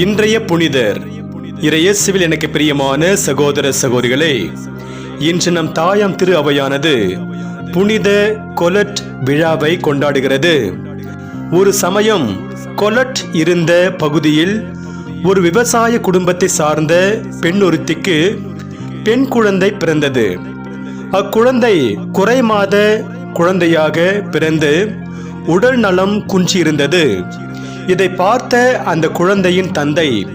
இன்றைய புனிதர். இறையேசுவில் எனக்கு பிரியமான சகோதர சகோதரிகளே இன்று நம் தாயாம் திரு அவையானது புனித கொலட் விழாவை கொண்டாடுகிறது. ஒரு சமயம் கொலட் இருந்த பகுதியில் ஒரு விவசாய குடும்பத்தை சார்ந்த பெண் ஒருத்திக்கு பெண் குழந்தை பிறந்தது. அக்குழந்தை குறை மாத குழந்தையாக பிறந்து உடல் நலம் குன்றியிருந்தது. இதை பார்த்த அந்த குழந்தையின் தந்தை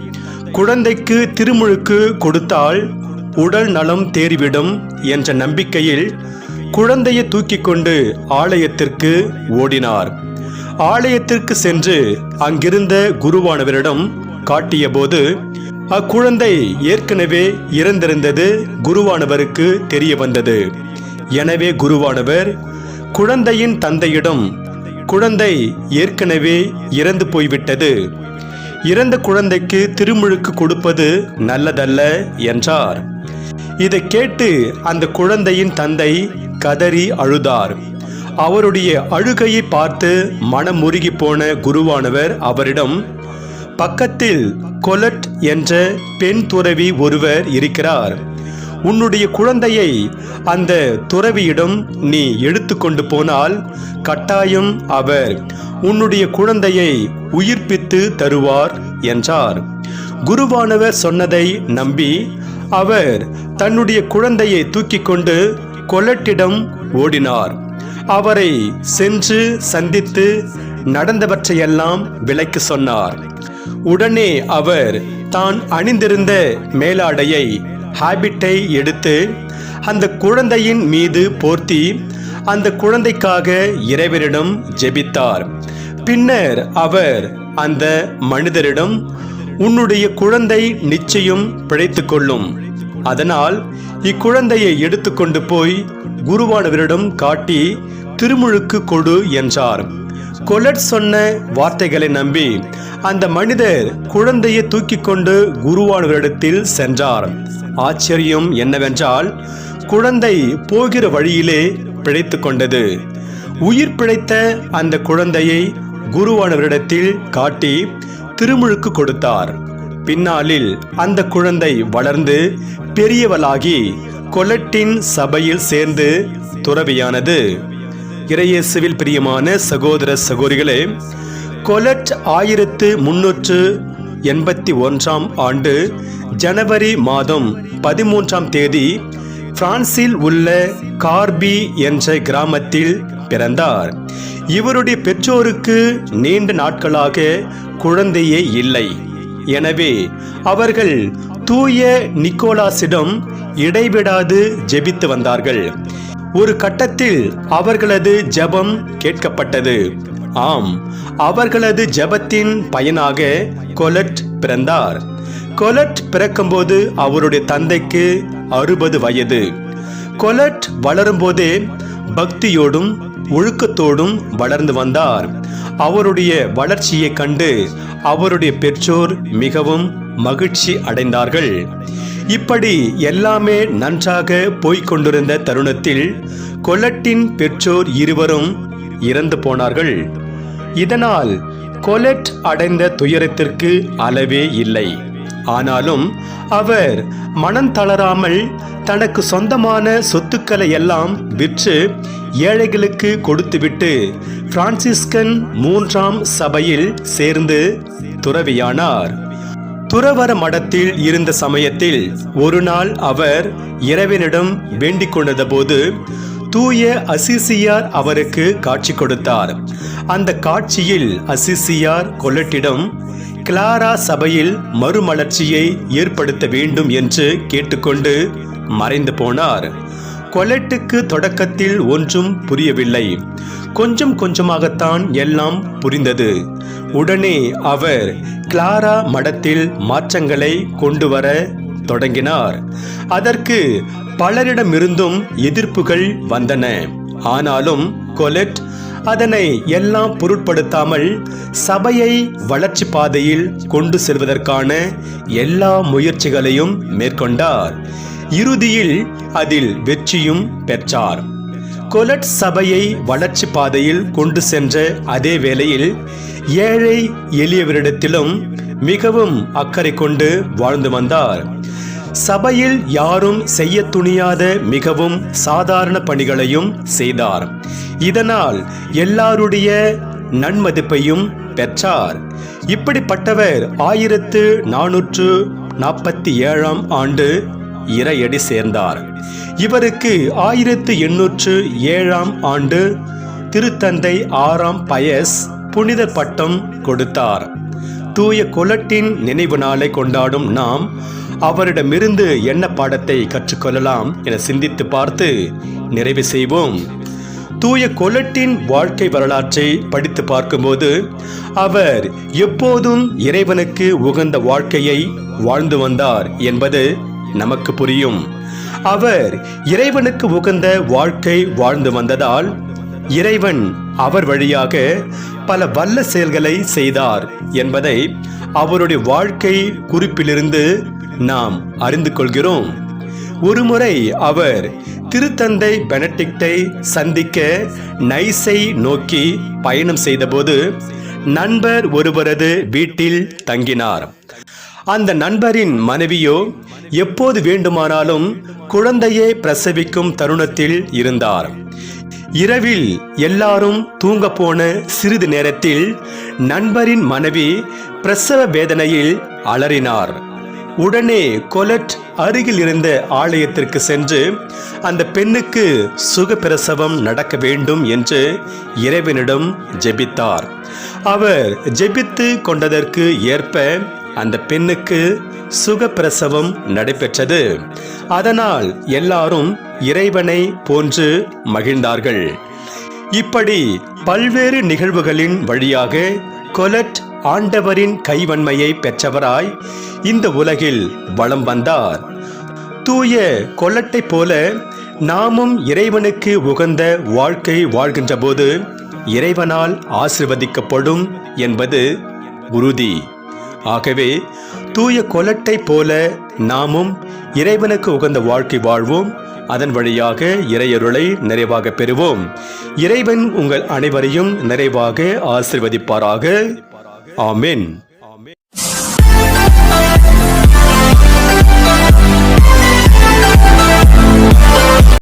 குழந்தைக்கு திருமுழுக்கு கொடுத்தால் உடல் நலம் தேறிவிடும் என்ற நம்பிக்கையில் குழந்தையை தூக்கி கொண்டு ஆலயத்திற்கு ஓடினார். ஆலயத்திற்கு சென்று அங்கிருந்த குருவானவரிடம் காட்டியபோது அக்குழந்தை ஏற்கனவே இறந்திருந்தது குருவானவருக்கு தெரிய வந்தது. எனவே குருவானவர் குழந்தையின் தந்தையிடம் குழந்தை ஏற்கனவே இறந்து போய்விட்டது. இறந்த குழந்தைக்கு திருமுழுக்கு கொடுப்பது நல்லதல்ல என்றார். இதை கேட்டு அந்த குழந்தையின் தந்தை கதறி அழுதார். அவருடைய அழுகையை பார்த்து மனம் உருகி போன குருவானவர் அவரிடம் பக்கத்தில் கொலட் என்ற பெண் துறவி ஒருவர் இருக்கிறார். உன்னுடைய குழந்தையை அந்த துறவியிடம் நீ எடுத்துக்கொண்டு போனால் கட்டாயம் அவர் உன்னுடைய குழந்தையை உயிர்ப்பித்து தருவார் என்றார். குருவானவர் சொன்னதை நம்பி அவர் தன்னுடைய குழந்தையை தூக்கி கொண்டு கொலட்டிடம் ஓடினார். அவரை சென்று சந்தித்து நடந்தவற்றையெல்லாம் விலைக்கு சொன்னார். உடனே அவர் தான் அணிந்திருந்த மேலாடையை ஹாபிட்டை எடுத்து அந்த குழந்தையின் மீது போர்த்தி அந்த குழந்தைக்காக இறைவரிடம் ஜெபித்தார். பின்னர் அவர் அந்த மனிதரிடம் உன்னுடைய குழந்தை நிச்சயம் பிழைத்து கொள்ளும் அதனால் இக்குழந்தையை எடுத்துக்கொண்டு போய் குருவானவரிடம் காட்டி திருமுழுக்கு கொடு என்றார். கொலட் சொன்ன வார்த்தைகளை நம்பி அந்த மனிதர் குழந்தையை தூக்கி கொண்டு குருவானவரிடத்தில் சென்றார். ஆச்சரியம் என்னவென்றால் குழந்தை போகிற வழியிலே பிழைத்து கொண்டது. உயிர் பிழைத்த அந்த குழந்தையை குருவானவரிடத்தில் காட்டி திருமுழுக்கு கொடுத்தார். பின்னாளில் அந்த குழந்தை வளர்ந்து பெரியவளாகி கொலட்டின் சபையில் சேர்ந்து துறவியானது. இறையேசுவில் பிரியமான சகோதர சகோதரிகளே கொலட் ஆயிரத்து முன்னூற்று எண்பத்தி ஒன்றாம் ஆண்டு ஜனவரி மாதம் பதிமூன்றாம் தேதி பிரான்சில் உள்ள கார்பி என்ற கிராமத்தில் பிறந்தார். இவருடைய பெற்றோருக்கு நீண்ட நாட்களாக குழந்தையே இல்லை. எனவே அவர்கள் தூய நிக்கோலாஸிடம் இடைவிடாது ஜெபித்து வந்தார்கள். ஒரு கட்டத்தில் அவர்களது ஜெபம் கேட்கப்பட்டது. ஆம் அவர்களது ஜெபத்தின் பயனாக கொலட் பிறந்தார். கொலட் பிறக்கும்போது அவருடைய தந்தைக்கு அறுபது வயது. கொலட் வளரும்போதே பக்தியோடும் ஒழுக்கத்தோடும் வளர்ந்து வந்தார். அவருடைய வளர்ச்சியை கண்டு அவருடைய பெற்றோர் மிகவும் மகிழ்ச்சி அடைந்தார்கள். இப்படி எல்லாமே நன்றாக போய்க் கொண்டிருந்த தருணத்தில் கொலட்டின் பெற்றோர் இருவரும் இறந்து போனார்கள். இதனால் கொலெட் அடைந்த துயரத்திற்கு அளவே இல்லை. ஆனாலும் அவர் மனம் தளராமல் தனக்கு சொந்தமான சொத்துக்களை எல்லாம் விற்று ஏழைகளுக்கு கொடுத்துவிட்டு பிரான்சிஸ்கன் மூன்றாம் சபையில் சேர்ந்து துறவியானார். துறவர மடத்தில் இருந்த சமயத்தில் ஒரு நாள் அவர் இறைவனிடம் வேண்டிக் கொண்டத போது தூய அசிசியார் அவருக்கு காட்சி கொடுத்தார். அந்த காட்சியில் அசிசியார் கொலட்டிடம் கிளாரா சபையில் மறுமலர்ச்சியை ஏற்படுத்த வேண்டும் என்று கேட்டுக்கொண்டு மறைந்து போனார். கொலட்டுக்கு தொடக்கத்தில் ஒன்றும் புரியவில்லை. கொஞ்சம் கொஞ்சமாகத்தான் எல்லாம் புரிந்தது. உடனே அவர் கிளாரா மடத்தில் மாற்றங்களை கொண்டு வர தொடங்கினார். அதற்கு பலரிடமிருந்தும் எதிர்ப்புகள் வந்தன. ஆனாலும் கொலெட் அதனை எல்லாம் பொருட்படுத்தாமல் சபையை வளர்ச்சி பாதையில் கொண்டு செல்வதற்கான எல்லா முயற்சிகளையும் மேற்கொண்டார். இறுதியில் அதில் வெற்றியும் பெற்றார். கொலட் சபையை வளர்ச்சி பாதையில் கொண்டு சென்ற அதே வேளையில் ஏழை எளியவரிடத்திலும் மிகவும் அக்கறை கொண்டு வாழ்ந்து வந்தார். சபையில் யாரும் செய்ய துணியாத மிகவும் சாதாரண பணிகளையும் செய்தார். இதனால் எல்லாருடைய நன்மதிப்பையும் பெற்றார். இப்படிப்பட்டவர் ஆயிரத்து நானூற்று நாற்பத்தி ஏழாம் ஆண்டு இறையடி சேர்ந்தார். இவருக்கு ஆயிரத்து எண்ணூற்று ஏழாம் ஆண்டு திருத்தந்தை ஆறாம் பயஸ் புனித பட்டம் கொடுத்தார். தூய கொலட்டின் நினைவு நாளை கொண்டாடும் நாம் அவரிடமிருந்து என்ன பாடத்தை கற்றுக்கொள்ளலாம் என சிந்தித்து பார்த்து நிறைவு செய்வோம். தூய கொலட்டின் வாழ்க்கை வரலாற்றை படித்து பார்க்கும்போது அவர் எப்போதும் இறைவனுக்கு உகந்த வாழ்க்கையை வாழ்ந்து வந்தார் என்பது நமக்கு புரியும். அவர் இறைவனுக்கு உகந்த வாழ்க்கை வாழ்ந்து வந்ததால் இறைவன் அவர் வழியாக பல வல்ல செயல்களை செய்தார் என்பதை அவருடைய வாழ்க்கை குறிப்பிலிருந்து நாம் அறிந்து கொள்கிறோம். ஒருமுறை அவர் திருத்தந்தை பெனடிக்டை சந்திக்க நைஸை நோக்கி பயணம் செய்தபோது நண்பர் ஒருவரது வீட்டில் தங்கினார். அந்த நண்பரின் மனைவியோ எப்போது வேண்டுமானாலும் குழந்தையை பிரசவிக்கும் தருணத்தில் இருந்தார். இரவில் எல்லாரும் தூங்க போன சிறிது நேரத்தில் நண்பரின் மனைவி பிரசவ வேதனையில் அலறினார். உடனே கொலட் அருகில் இருந்த ஆலயத்திற்கு சென்று அந்த பெண்ணுக்கு சுகப்பிரசவம் நடக்க வேண்டும் என்று இறைவனிடம் ஜெபித்தார். அவர் ஜெபித்து கொண்டதற்கு ஏற்ப அந்த பெண்ணுக்கு சுகப்பிரசவம் நடைபெற்றது. அதனால் எல்லாரும் இறைவனை போன்று மகிழ்ந்தார்கள். இப்படி பல்வேறு நிகழ்வுகளின் வழியாக கொலட் ஆண்டவரின் கைவன்மையை பெற்றவராய் இந்த உலகில் வலம் வந்தார். தூய கொல்லட்டை போல நாமும் இறைவனுக்கு உகந்த வாழ்க்கை வாழ்கின்ற போது இறைவனால் ஆசிர்வதிக்கப்படும் என்பது உறுதி. ஆகவே தூய கொலட்டை போல நாமும் இறைவனுக்கு உகந்த வாழ்க்கை வாழ்வோம். அதன் வழியாக இறையருளை நிறைவாக பெறுவோம். இறைவன் உங்கள் அனைவரையும் நிறைவாக ஆசிர்வதிப்பாராக. ஆமீன்.